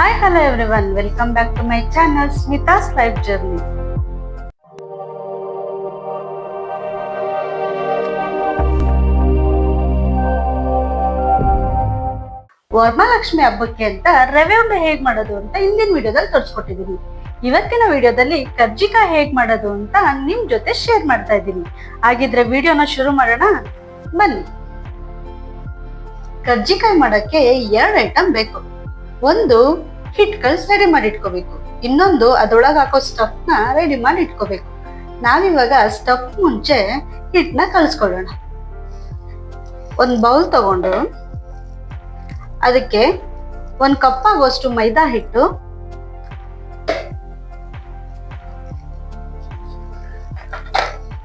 Hi, everyone welcome back to my channel Smitha's life journey Varamahalakshmi ಹಬ್ಬಕ್ಕೆ ಅಂತ ರವೆ ಉಂಡೆ ಹೇಗ್ ಮಾಡೋದು ಅಂತ ಹಿಂದಿನ ವಿಡಿಯೋದಲ್ಲಿ ತೋರಿಸ್ಕೊಟ್ಟಿದ್ದೀನಿ ಇವತ್ತಿನ ವಿಡಿಯೋದಲ್ಲಿ ಕರ್ಜಿಕಾಯಿ ಹೇಗ್ ಮಾಡೋದು ಅಂತ ನಿಮ್ ಜೊತೆ ಶೇರ್ ಮಾಡ್ತಾ ಇದ್ದೀನಿ. ಹಾಗಿದ್ರೆ ವಿಡಿಯೋನ ಶುರು ಮಾಡೋಣ. ಬನ್ನಿ. ಕರ್ಜಿಕಾಯಿ ಮಾಡಕ್ಕೆ ಎರಡು ಐಟಮ್ ಬೇಕು. ಒಂದು ಹಿಟ್ ಕಲ್ಸ್ ರೆಡಿ ಮಾಡಿ ಇಟ್ಕೋಬೇಕು ಇನ್ನೊಂದು ಅದ್ರೊಳಗೆ ಹಾಕೋ ಸ್ಟಫ್ನ ರೆಡಿ ಮಾಡಿ ಇಟ್ಕೋಬೇಕು ನಾವಿವಾಗ ಸ್ಟಫ್ ಮುಂಚೆ ಹಿಟ್ನ ಕಲ್ಸ್ಕೊಳ್ಳೋಣ. ಒಂದು ಬೌಲ್ ತಗೊಂಡು ಅದಕ್ಕೆ ಒಂದು ಕಪ್ ಆಗೋಷ್ಟು ಮೈದಾ ಹಿಟ್ಟು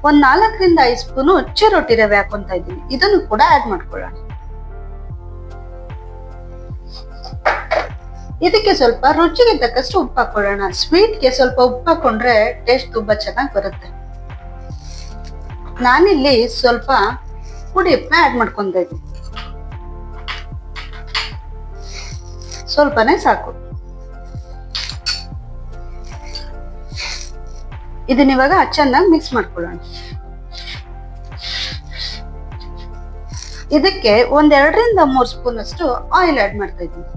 ಒಂದ್ ನಾಲ್ಕರಿಂದ ಐದು ಸ್ಪೂನು ರೊಟ್ಟಿ ರವೆ ಹಾಕೊಂತ ಇದ್ದೀನಿ. ಇದನ್ನು ಕೂಡ ಆಡ್ ಮಾಡ್ಕೊಳ್ಳೋಣ. ಇದಕ್ಕೆ ಸ್ವಲ್ಪ ರುಚಿಗೆ ತಕ್ಕಷ್ಟು ಉಪ್ಪು ಹಾಕೊಳ್ಳೋಣ ಸ್ವೀಟ್ಗೆ ಸ್ವಲ್ಪ ಉಪ್ಪು ಹಾಕೊಂಡ್ರೆ ಟೇಸ್ಟ್ ತುಂಬಾ ಚೆನ್ನಾಗಿ ಬರುತ್ತೆ. ನಾನಿಲ್ಲಿ ಸ್ವಲ್ಪ ಪುಡಿ ಉಪ್ಪನ್ನ ಆಡ್ ಮಾಡ್ಕೊಂತ ಸ್ವಲ್ಪನೇ ಸಾಕು. ಇದನ್ನ ಇವಾಗ ಚೆನ್ನಾಗಿ ಮಿಕ್ಸ್ ಮಾಡ್ಕೊಳ್ಳೋಣ. ಇದಕ್ಕೆ ಒಂದೆರಡರಿಂದ ಮೂರು ಸ್ಪೂನ್ ಅಷ್ಟು ಆಯಿಲ್ ಆಡ್ ಮಾಡ್ತಾ ಇದ್ದೀನಿ.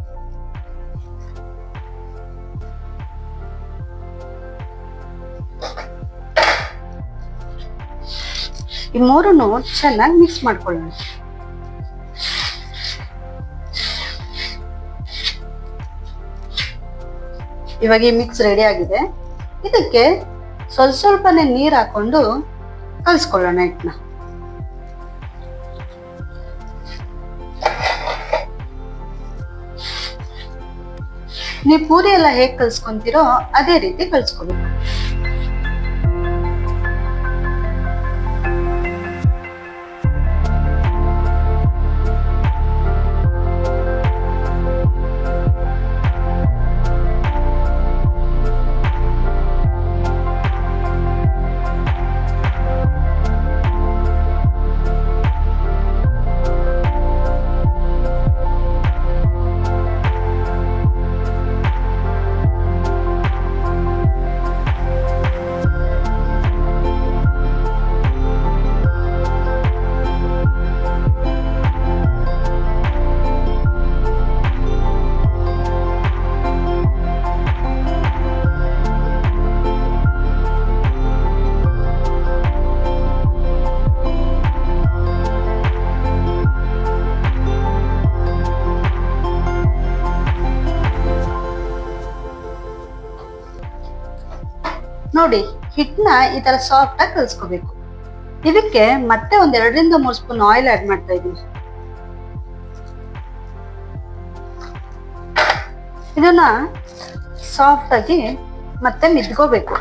ಈ ಮೂರನ್ನು ಚೆನ್ನಾಗಿ ಮಿಕ್ಸ್ ಮಾಡ್ಕೊಳ್ಳೋಣ. ಇವಾಗ ಈ ಮಿಕ್ಸ್ ರೆಡಿ ಆಗಿದೆ. ಇದಕ್ಕೆ ಸ್ವಲ್ಪ ಸ್ವಲ್ಪನೇ ನೀರು ಹಾಕೊಂಡು ಕಲ್ಸ್ಕೊಳ್ಳೋಣ ಇಟ್ನ ನೀವು ಪೂರಿ ಎಲ್ಲ ಹೇಗೆ ಕಲ್ಸ್ಕೊಂತೀರೋ ಅದೇ ರೀತಿ ಕಲ್ಸ್ಕೊಬೇಕು. ನೋಡಿ ಹಿಟ್ನ ಈ ತರ ಸಾಫ್ಟ್ ಆಗಿ ಕಲ್ಸ್ಕೋಬೇಕು. ಇದಕ್ಕೆ ಮತ್ತೆ ಒಂದ್ ಎರಡರಿಂದ ಮೂರ್ ಸ್ಪೂನ್ ಆಯಿಲ್ ಆಡ್ ಮಾಡ್ತಾ ಇದೀನಿ. ಇದನ್ನ ಸಾಫ್ಟ್ ಆಗಿ ಮತ್ತೆ ಮಿದ್ಕೋಬೇಕು.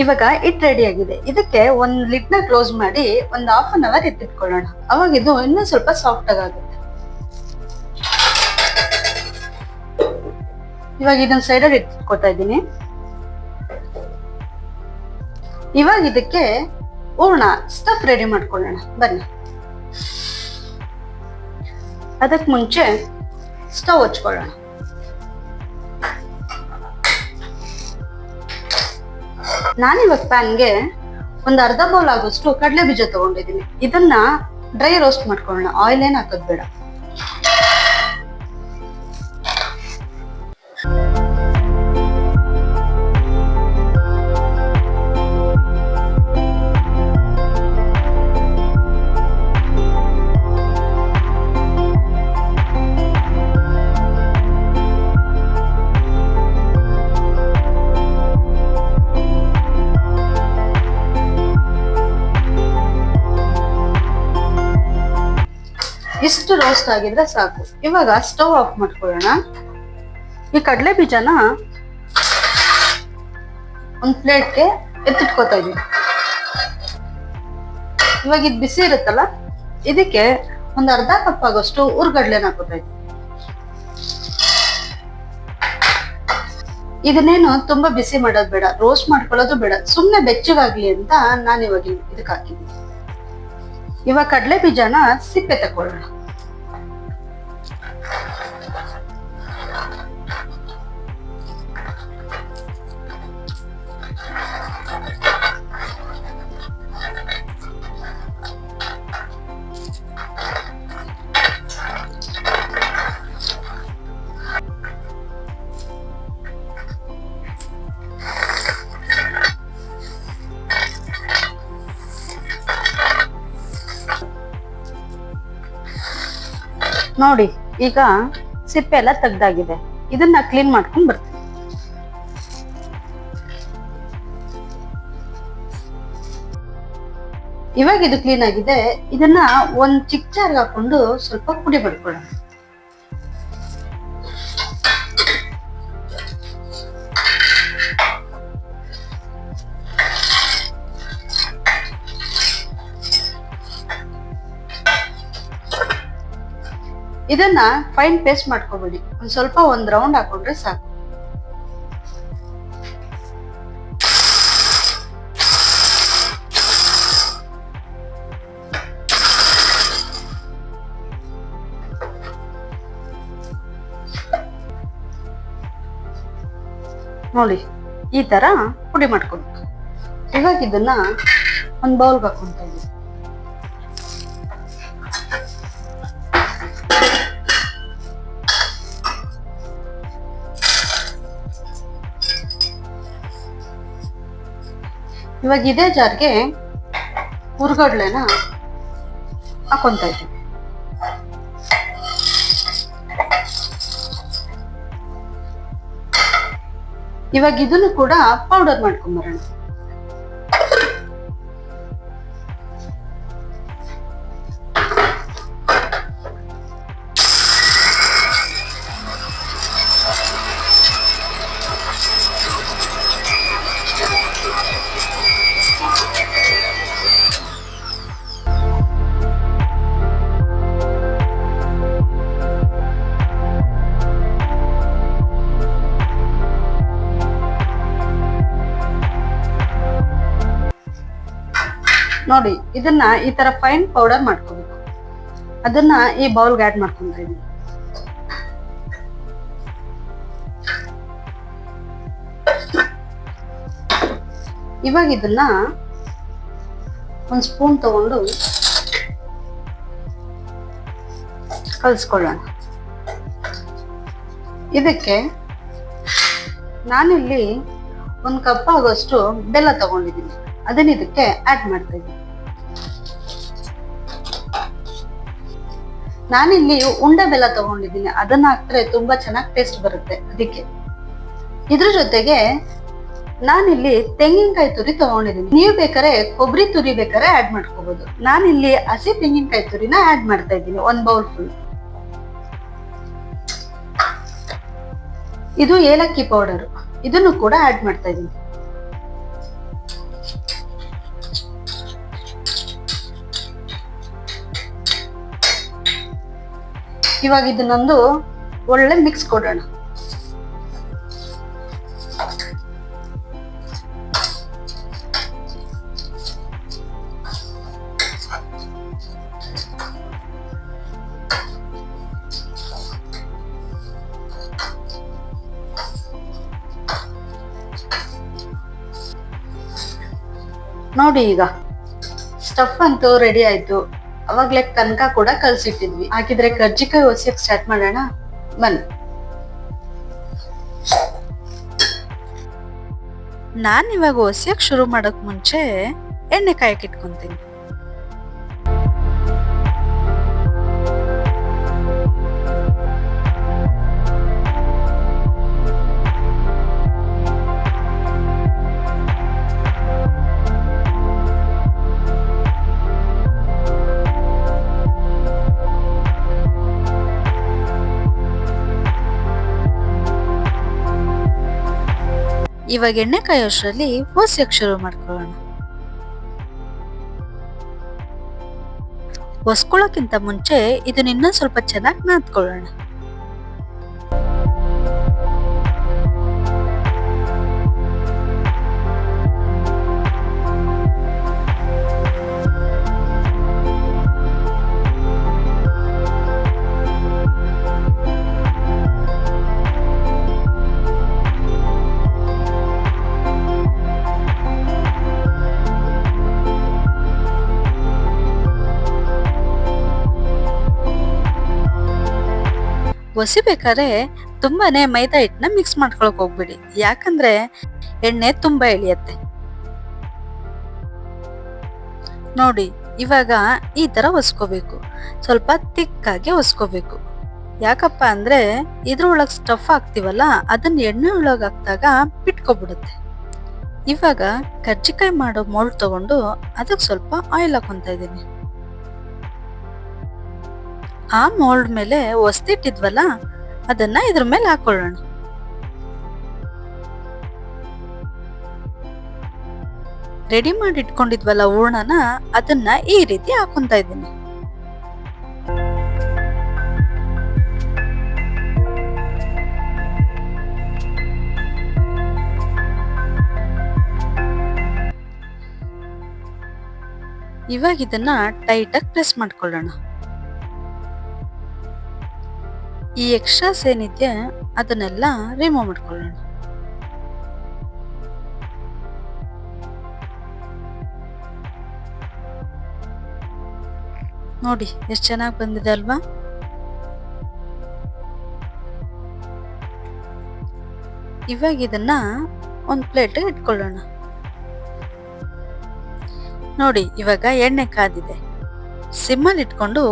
ಇವಾಗ ಇಟ್ ರೆಡಿ ಆಗಿದೆ. ಇದಕ್ಕೆ ಒಂದ್ ಲಿಡ್ನ ಕ್ಲೋಸ್ ಮಾಡಿ ಒಂದ್ ಹಾಫ್ ಅನ್ ಅವರ್ ಎತ್ತಿಟ್ಕೊಳ್ಳೋಣ. ಅವಾಗ ಇದು ಇನ್ನೂ ಸ್ವಲ್ಪ ಸಾಫ್ಟ್ ಆಗುತ್ತೆ. ಇವಾಗ ಇದನ್ನ ಸೈಡಲ್ಲಿ ಎತ್ತಿಟ್ಕೊತಾ ಇದ್ದೀನಿ. ಇವಾಗ ಇದಕ್ಕೆ ಹೂರ್ಣ ಸ್ಟಫ್ ರೆಡಿ ಮಾಡ್ಕೊಳ್ಳೋಣ. ಬನ್ನಿ. ಅದಕ್ಕೆ ಮುಂಚೆ ಸ್ಟವ್ ಹಚ್ಕೊಳ್ಳೋಣ. ನಾನಿವಾಗ ಪ್ಯಾನ್ಗೆ ಒಂದು ಅರ್ಧ ಬೌಲ್ ಆಗೋಷ್ಟು ಕಡಲೆ ಬೀಜ ತಗೊಂಡಿದ್ದೀನಿ. ಇದನ್ನ ಡ್ರೈ ರೋಸ್ಟ್ ಮಾಡ್ಕೊಳ್ಳೋಣ. ಆಯಿಲ್ ಏನು ಹಾಕೋದು ಬೇಡ. ರೋಸ್ಟ್ ಆಗಿದ್ರೆ ಸಾಕು. ಇವಾಗ ಸ್ಟವ್ ಆಫ್ ಮಾಡ್ಕೊಳ್ಳೋಣ. ಈ ಕಡಲೆ ಬೀಜನ ಒಂದ್ ಪ್ಲೇಟ್ಗೆ ಎತ್ತಿಟ್ಕೋತಾ ಇದೀನಿ ಇವಾಗ ಇದು ಬಿಸಿ ಇರುತ್ತಲ್ಲ, ಇದಕ್ಕೆ ಒಂದ್ ಅರ್ಧ ಕಪ್ ಆಗೋಷ್ಟು ಉರ್ಗಡ್ಲೆನ ಹಾಕೋತಾ ಇದ್ದೀನಿ ಇದನ್ನೇನು ತುಂಬಾ ಬಿಸಿ ಮಾಡೋದು ಬೇಡ ರೋಸ್ಟ್ ಮಾಡ್ಕೊಳ್ಳೋದು ಬೇಡ ಸುಮ್ಮನೆ ಬೆಚ್ಚಗಾಗ್ಲಿ ಅಂತ ನಾನು ಇವಾಗ ಇದಕ್ಕೆ ಹಾಕಿದ್ದೀನಿ. ಇವಾಗ ಕಡಲೆ ಬೀಜನ ಸಿಪ್ಪೆ ತಕೊಳ್ಳೋಣ ನೋಡಿ, ಈಗ ಸಿಪ್ಪೆ ಎಲ್ಲ ತೆಗ್ದಾಗಿದೆ. ಇದನ್ನ ಕ್ಲೀನ್ ಮಾಡ್ಕೊಂಡ್ ಬರ್ತೀನಿ. ಇವಾಗ ಇದು ಕ್ಲೀನ್ ಆಗಿದೆ. ಇದನ್ನ ಒಂದ್ ಚಿಕ್ಕ ಜಾರ್ಗೆ ಹಾಕೊಂಡು ಸ್ವಲ್ಪ ಪುಡಿ ಮಾಡ್ಕೊಳ್ಳೋಣ. ಇದನ್ನ ಫೈನ್ ಪೇಸ್ಟ್ ಮಾಡ್ಕೋಬೇಡಿ. ಒಂದ್ ಸ್ವಲ್ಪ ಒಂದ್ ರೌಂಡ್ ಹಾಕೊಂಡ್ರೆ ಸಾಕು. ನೋಡಿ, ಈ ತರ ಪುಡಿ ಮಾಡ್ಕೊಬೇಕು. ಇವಾಗ ಇದನ್ನ ಒಂದ್ ಬೌಲ್ಗೆ ಹಾಕೊಂತ ಇದ್ದೀವಿ ಇವಾಗ ಇದೇ ಜಾರ್ಗೆ ಹುರ್ಗಡ್ಲೆನ ಹಾಕೊಂತ ಇದ್ದೀವಿ ಇವಾಗ ಇದನ್ನು ಕೂಡ ಪೌಡರ್ ಮಾಡ್ಕೊಂಬರೋಣ ನೋಡಿ, ಇದನ್ನ ಈ ತರ ಫೈನ್ ಪೌಡರ್ ಮಾಡ್ಕೋಬೇಕು. ಅದನ್ನ ಈ ಬೌಲ್ಗೆ ಆಡ್ ಮಾಡ್ಕೊಂತ ಇದೀನಿ ಇವಾಗ ಇದನ್ನ ಒಂದು ಸ್ಪೂನ್ ತಗೊಂಡು ಕಲ್ಸ್ಕೊಳ್ಳೋಣ. ಇದಕ್ಕೆ ನಾನಿಲ್ಲಿ ಒಂದು ಕಪ್ ಆಗೋಷ್ಟು ಬೆಲ್ಲ ತಗೊಂಡಿದ್ದೀನಿ. ಅದನ್ನ ಇದಕ್ಕೆ ಆಡ್ ಮಾಡ್ತಾ ಇದ್ದೀನಿ. ನಾನಿಲ್ಲಿ ಉಂಡೆ ಬೆಲ್ಲ ತಗೊಂಡಿದ್ದೀನಿ. ಅದನ್ನ ಹಾಕ್ತಾರೆ ತುಂಬಾ ಚೆನ್ನಾಗಿ ಟೇಸ್ಟ್ ಬರುತ್ತೆ ಅದಕ್ಕೆ. ಇದ್ರ ಜೊತೆಗೆ ನಾನಿಲ್ಲಿ ತೆಂಗಿನಕಾಯಿ ತುರಿ ತಗೊಂಡಿದ್ದೀನಿ. ನೀವು ಬೇಕಾದ್ರೆ ಕೊಬ್ಬರಿ ತುರಿ ಬೇಕಾದ್ರೆ ಆಡ್ ಮಾಡ್ಕೋಬಹುದು ನಾನಿಲ್ಲಿ ಹಸಿ ತೆಂಗಿನಕಾಯಿ ತುರಿನ ಆಡ್ ಮಾಡ್ತಾ ಇದ್ದೀನಿ, ಒಂದ್ ಬೌಲ್ ಫುಲ್ ಇದು ಏಲಕ್ಕಿ ಪೌಡರ್ ಇದನ್ನು ಕೂಡ ಆಡ್ ಮಾಡ್ತಾ ಇದ್ದೀನಿ. ಇವಾಗ ಇದನ್ನೊಂದು ಒಳ್ಳೆ ಮಿಕ್ಸ್ ಕೊಡೋಣ. ನೋಡಿ ಈಗ. ಸ್ಟಫ್ ಅಂತೂ ರೆಡಿ ಆಯ್ತು. ಅವಾಗ್ಲೇ ಕನಕ ಕೂಡ ಕಲ್ಸಿಟ್ಟಿದ್ವಿ ಹಾಗಿದ್ರೆ ಕರ್ಜಿಕಾಯಿ ಒಸಿಯಕ್ ಸ್ಟಾರ್ಟ್ ಮಾಡೋಣ. ಬನ್ನಿ. ನಾನು ಇವಾಗ ಒಸಿಯಕ್ ಶುರು ಮಾಡಕ್ ಮುಂಚೆ ಎಣ್ಣೆ ಕಾಯಕ್ ಇಟ್ಕೊಂತೀನಿ. ಇವಾಗ ಎಣ್ಣೆ ಕಾಯೋಷ್ರಲ್ಲಿ ಓಸ್ಯಕ್ಕೆ ಶುರು ಮಾಡ್ಕೊಳ್ಳೋಣ. ಒಸ್ಕೊಳ್ಳೋಕ್ಕಿಂತ ಮುಂಚೆ ಇದನ್ನ ಇನ್ನೊಂದು ಸ್ವಲ್ಪ ಚೆನ್ನಾಗಿ ನಾದ್ಕೊಳ್ಳೋಣ. ಒಸಿಬೇಕಾದ್ರೆ ತುಂಬಾನೇ ಮೈದಾ ಹಿಟ್ಟನ್ನ ಮಿಕ್ಸ್ ಮಾಡ್ಕೊಳಕ್ ಹೋಗ್ಬೇಡಿ. ಯಾಕಂದ್ರೆ ಎಣ್ಣೆ ತುಂಬಾ ಎಳಿಯತ್ತೆ. ನೋಡಿ, ಇವಾಗ ಈ ತರ ಒಸ್ಕೋಬೇಕು. ಸ್ವಲ್ಪ ತಿಕ್ಕಾಗಿ ಒಸ್ಕೋಬೇಕು. ಯಾಕಪ್ಪ ಅಂದ್ರೆ ಇದ್ರೊಳಗೆ ಸ್ಟಫ್ ಹಾಕ್ತಿವಲ್ಲ, ಅದನ್ನ ಎಣ್ಣೆ ಒಳಗೆ ಹಾಕ್ದಾಗ ಬಿಟ್ಕೊಬಿಡುತ್ತೆ ಇವಾಗ ಕರ್ಜಿಕಾಯಿ ಮಾಡೋ ಮೋಲ್ಡ್ ತಗೊಂಡು ಅದಕ್ಕೆ ಸ್ವಲ್ಪ ಆಯಿಲ್ ಹಾಕೊಂತ ಇದ್ದೀನಿ. ಆ ಮೋಲ್ಡ್ ಮೇಲೆ ಒಸ್ತಿಟ್ಟಿದ್ವಲ್ಲ ಅದನ್ನ ಇದ್ರ ಮೇಲೆ ಹಾಕೊಳ್ಳೋಣ. ರೆಡಿ ಮಾಡಿ ಇಟ್ಕೊಂಡಿದ್ವಲ್ಲ ಹೂರ್ಣನ, ಅದನ್ನ ಈ ರೀತಿ ಹಾಕೊಂತ ಇದ್ದೀನಿ. ಇವಾಗ ಇದನ್ನ ಟೈಟಾಗಿ ಪ್ರೆಸ್ ಮಾಡ್ಕೊಳ್ಳೋಣ. ಈ ಎಕ್ಸ್ಟ್ರಾಸ್ ಏನಿದೆ ಅದನ್ನೆಲ್ಲ ರಿಮೂವ್ ಮಾಡ್ಕೊಳ್ಳೋಣ. ನೋಡಿ, ಎಷ್ಟು ಚೆನ್ನಾಗಿ ಬಂದಿದೆ ಅಲ್ವಾ? ಇವಾಗ ಇದನ್ನ ಒಂದು ಪ್ಲೇಟ್ ಇಟ್ಕೊಳ್ಳೋಣ. ನೋಡಿ, ಇವಾಗ ಎಣ್ಣೆ ಕಾದಿದೆ. ಸಿಮ್ಮಲ್ಲಿ ಇಟ್ಕೊಂಡು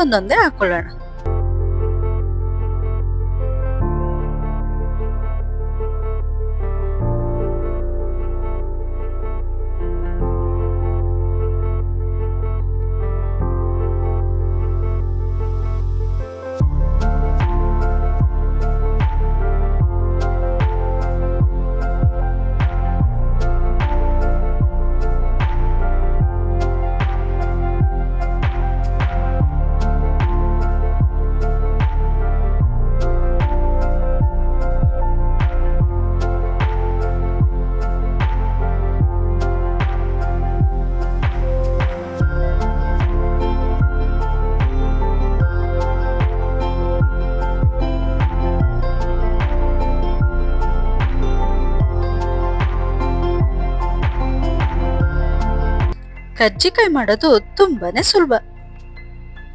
ಒಂದೊಂದೇ ಹಾಕೊಳ್ಳೋಣ. ಕಜ್ಜಿಕಾಯಿ ಮಾಡೋದು ತುಂಬಾನೇ ಸುಲಭ.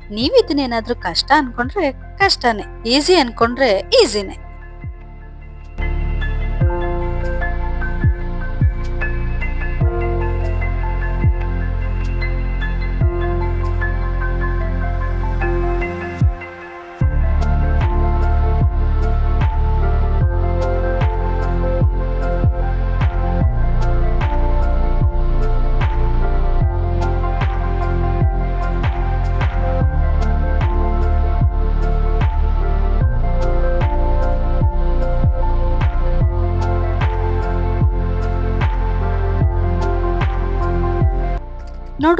ನೀವಿದನ್ನೇನಾದ್ರೂ ಕಷ್ಟ ಅನ್ಕೊಂಡ್ರೆ ಕಷ್ಟನೇ ಈಸಿ ಅನ್ಕೊಂಡ್ರೆ ಈಸಿನೇ.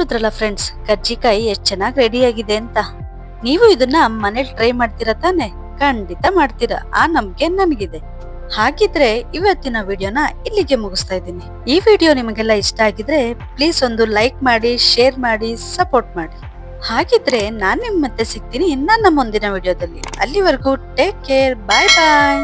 ನೋಡಿದ್ರಲ್ಲ ಫ್ರೆಂಡ್ಸ್ ಕರ್ಜಿಕಾಯಿ ಎಷ್ಟು ಚೆನ್ನಾಗಿ ರೆಡಿ ಆಗಿದೆ ಅಂತ. ನೀವು ಇದನ್ನ ಮನೇಲಿ ಟ್ರೈ ಮಾಡ್ತೀರಾ ತಾನೆ? ಖಂಡಿತ ಮಾಡ್ತೀರಾ. ಆ ನಂಬಿಕೆ ನನಗಿದೆ ಹಾಗಿದ್ರೆ ಇವತ್ತಿನ ವಿಡಿಯೋನ ಇಲ್ಲಿಗೆ ಮುಗಿಸ್ತಾ ಇದ್ದೀನಿ. ಈ ವಿಡಿಯೋ ನಿಮಗೆಲ್ಲ ಇಷ್ಟ ಆಗಿದ್ರೆ ಪ್ಲೀಸ್ ಒಂದು ಲೈಕ್ ಮಾಡಿ ಶೇರ್ ಮಾಡಿ ಸಪೋರ್ಟ್ ಮಾಡಿ. ಹಾಗಿದ್ರೆ ನಾನು ನಿಮ್ಮ ಮತ್ತೆ ಸಿಗ್ತೀನಿ ನನ್ನ ಮುಂದಿನ ವಿಡಿಯೋದಲ್ಲಿ. ಅಲ್ಲಿವರೆಗೂ ಟೇಕ್ ಕೇರ್ ಬಾಯ್ ಬಾಯ್